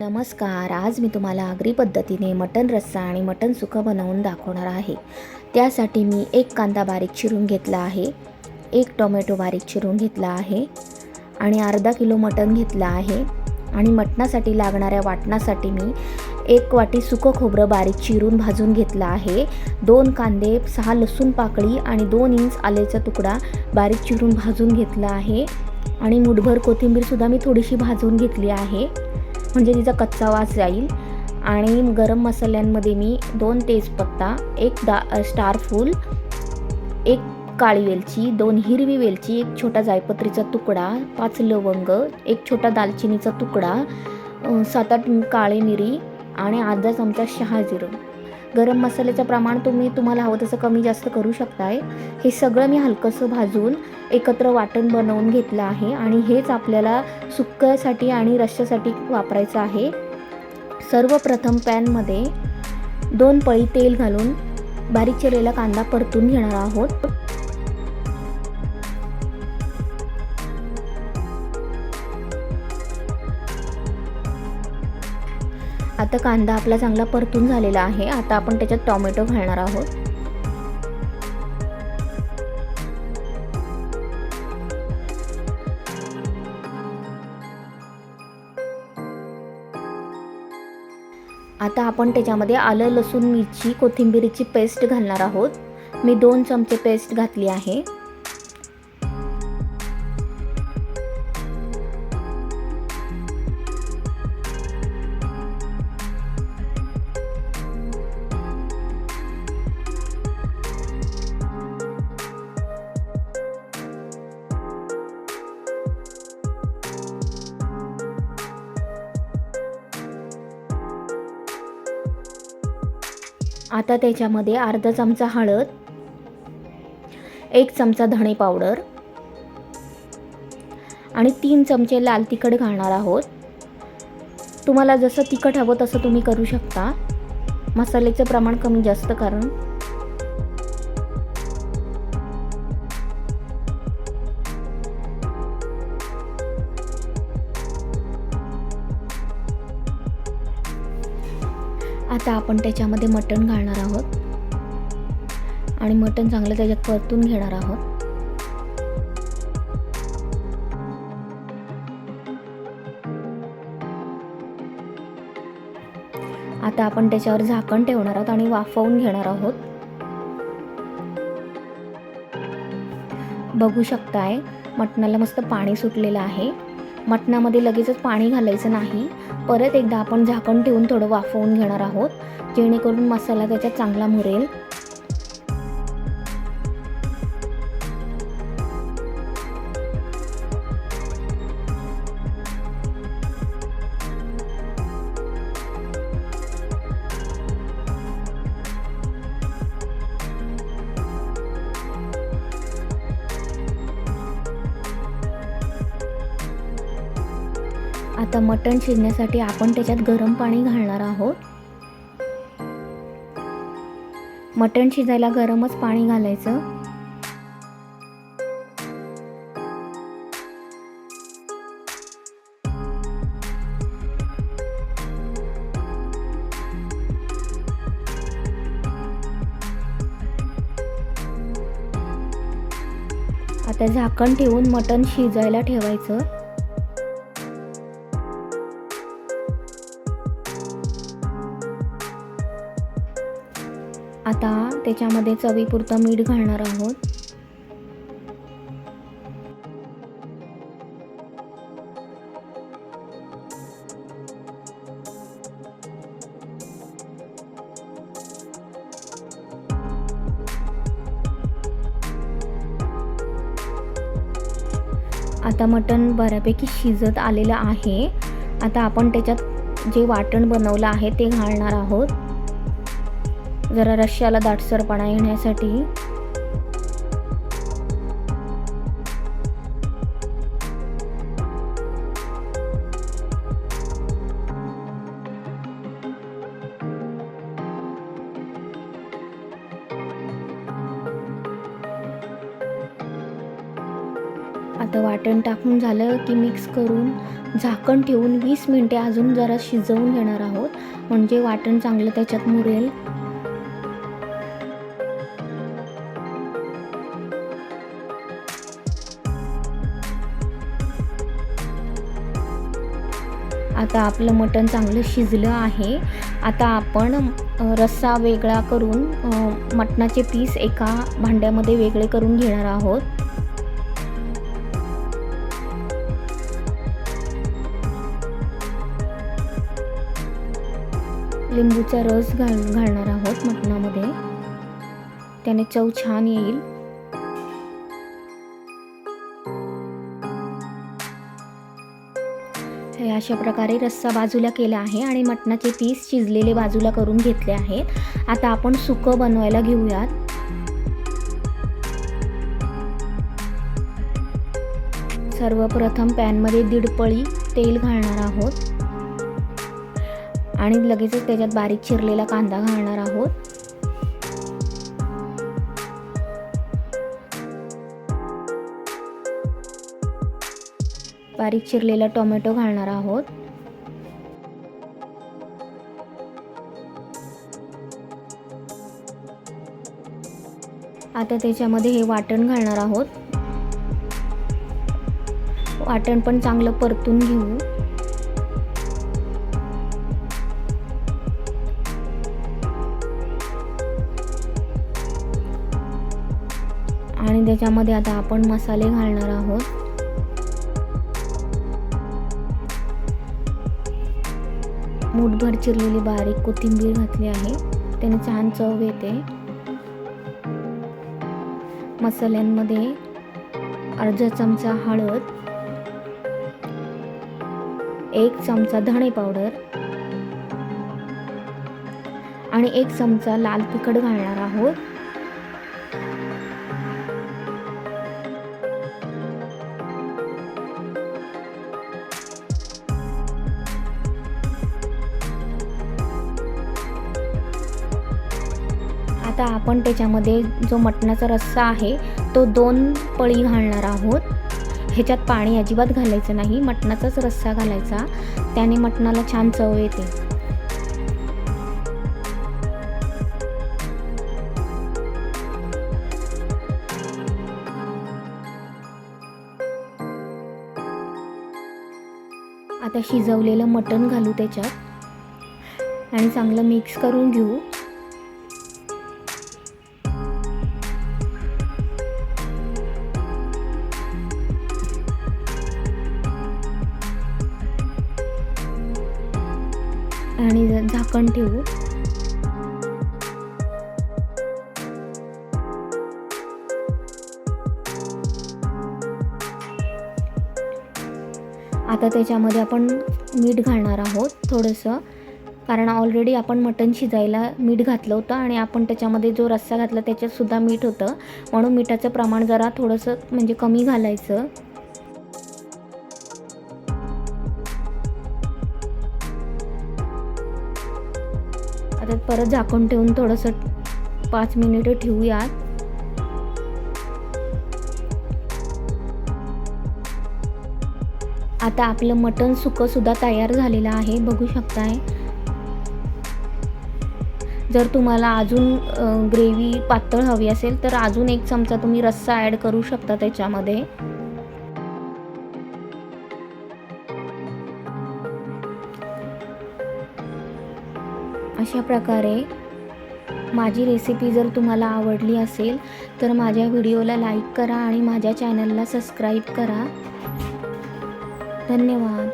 नमस्कार. आज मी तुम्हाला आगरी पद्धतीने मटण रस्सा आणि मटण सुकं बनवून दाखवणार आहे. त्यासाठी मी एक कांदा बारीक चिरून घेतला आहे. एक टोमॅटो बारीक चिरून घेतला आहे. आणि अर्धा किलो मटण घेतलं आहे. आणि मटणासाठी लागणाऱ्या वाटणासाठी मी एक वाटी सुकं खोबरं बारीक चिरून भाजून घेतलं आहे. दोन कांदे सहा लसूण पाकळी आणि दोन इंच आलेचा तुकडा बारीक चिरून भाजून घेतला आहे. आणि मुठभर कोथिंबीरसुद्धा मी थोडीशी भाजून घेतली आहे. म्हणजे तिचा कच्चा वास जाईल. आणि गरम मसाल्यांमध्ये मी दोन तेजपत्ता एक दा स्टार फूल एक काळी वेलची दोन हिरवी वेलची एक छोटा जायपत्रीचा तुकडा पाच लवंग एक छोटा दालचिनीचा तुकडा सात आठ काळे मिरी आणि अर्धा चमचा शहा जिरं गरम मसाल्याचं प्रमाण तुम्ही तुम्हाला हवं तसं कमी जास्त करू शकताय. हे सगळं मी हलकंसं भाजून एकत्र वाटण बनवून घेतलं आहे आणि हेच आपल्याला सुक्यासाठी आणि रश्श्यासाठी वापरायचं आहे. सर्वप्रथम पॅनमध्ये दोन पळी तेल घालून बारीक चिरलेला कांदा परतून घेणार आहोत. आता कांदा आपला चांगला परतून झालेला आहे. आता आपण त्याच्यात टोमॅटो घालणार आहोत. आता आपण त्याच्यामध्ये आलं लसूण मिरची कोथिंबीरीची पेस्ट घालणार आहोत. मी दोन चमचे पेस्ट घातली आहे. आता त्याच्यामध्ये अर्धा चमचा हळद एक चमचा धणे पावडर आणि तीन चमचे लाल तिखट घालणार आहोत. तुम्हाला जसं तिखट हवं तसं तुम्ही करू शकता. मसाल्याचं प्रमाण कमी जास्त कारण आता आपण त्याच्यामध्ये मटण घालणार आहोत. आणि मटण चांगलं त्याच्यात परतून घेणार आहोत. आता आपण त्याच्यावर झाकण ठेवणार आहोत आणि वाफवून घेणार आहोत. बघू शकताय मटणाला मस्त पाणी सुटलेलं आहे. मटणामध्ये लगेचच पाणी घालायचं नाही. परत एकदा आपण झाकण ठेवून थोडं वाफवून घेणार आहोत. जेणेकरून मसाला त्याच्यात चांगला मुरेल. आता मटण शिजण्यासाठी आपण त्याच्यात गरम पाणी घालणार आहोत. मटण शिजायला गरमच पाणी घालायचं. आता झाकण ठेवून मटण शिजायला ठेवायचं. आता त्याच्यामध्ये चवीपुरतं मीठ घालणार आहोत. आता मटण बऱ्यापैकी शिजत आलेलं आहे. आता आपण त्याच्यात जे वाटण बनवलं आहे ते घालणार आहोत. जरा रश्श्याला दाटसरपणा येण्यासाठी. आता वाटण टाकून झालं की मिक्स करून झाकण ठेवून वीस मिनटे अजून जरा शिजवून घेणार आहोत. म्हणजे वाटण चांगलं त्याच्यात मुरेल. आता आपलं मटण चांगलं शिजलं आहे. आता आपण रस्सा वेगळा करून मटणाचे पीस एका भांड्यामध्ये वेगळे करून घेणार आहोत. लिंबूचा रस घाल घालणार आहोत मटणामध्ये. त्याने चव छान येईल. हे अशा प्रकारे रस्सा बाजूला केला आहे आणि मटणाचे पीस शिजलेले बाजूला करून घेतले आहेत. आता आपण सुकं बनवायला घेऊयात. सर्वप्रथम पॅनमध्ये दीड पळी तेल घालणार आहोत. आणि लगेचच त्याच्यात बारीक चिरलेला कांदा घालणार आहोत. बारीक चिरलेला टोमॅटो घालणार आहोत. आता त्याच्यामध्ये हे वाटण घालणार आहोत. वाटण पण चांगलं परतून घेऊ. आणि त्याच्यामध्ये आता आपण मसाले घालणार आहोत. मूठभर चिरलेली बारीक कोथिंबीर घातली आहे. त्याने छान चव येते मसाल्यांमध्ये अर्धा चमचा हळद एक चमचा धणे पावडर आणि एक चमचा लाल तिखट घालणार आहोत. आता आपण त्याच्यामध्ये जो मटणाचा रस्सा आहे तो दोन पळी घालणार आहोत. ह्याच्यात पाणी अजिबात घालायचं नाही मटणाचाच रस्सा घालायचा. त्याने मटणाला छान चव येते. आता शिजवलेलं मटण घालू त्याच्यात. आणि चांगलं मिक्स करून घेऊ. झाकण ठेवू. आता त्याच्यामध्ये आपण मीठ घालणार आहोत थोडंसं. कारण ऑलरेडी आपण मटण शिजायला मीठ घातलं होतं आणि आपण त्याच्यामध्ये जो रस्सा घातला त्याच्यातसुद्धा मीठ होतं. म्हणून मिठाचं प्रमाण जरा थोडंसं म्हणजे कमी घालायचं. परत झाकून ठेवून थोडंसं पाच मिनिटं ठेवूयात. आता आपलं मटण सुकं सुद्धा तयार झालेलं आहे बघू शकताय. जर तुम्हाला अजून ग्रेव्ही पातळ हवी असेल तर अजून एक चमचा तुम्ही रस्सा ॲड करू शकता त्याच्यामध्ये. अशा प्रकारे माझी रेसिपी जर तुम्हाला आवडली असेल तर माझ्या व्हिडिओला लाईक करा आणि माझ्या चॅनलला सबस्क्राईब करा. धन्यवाद.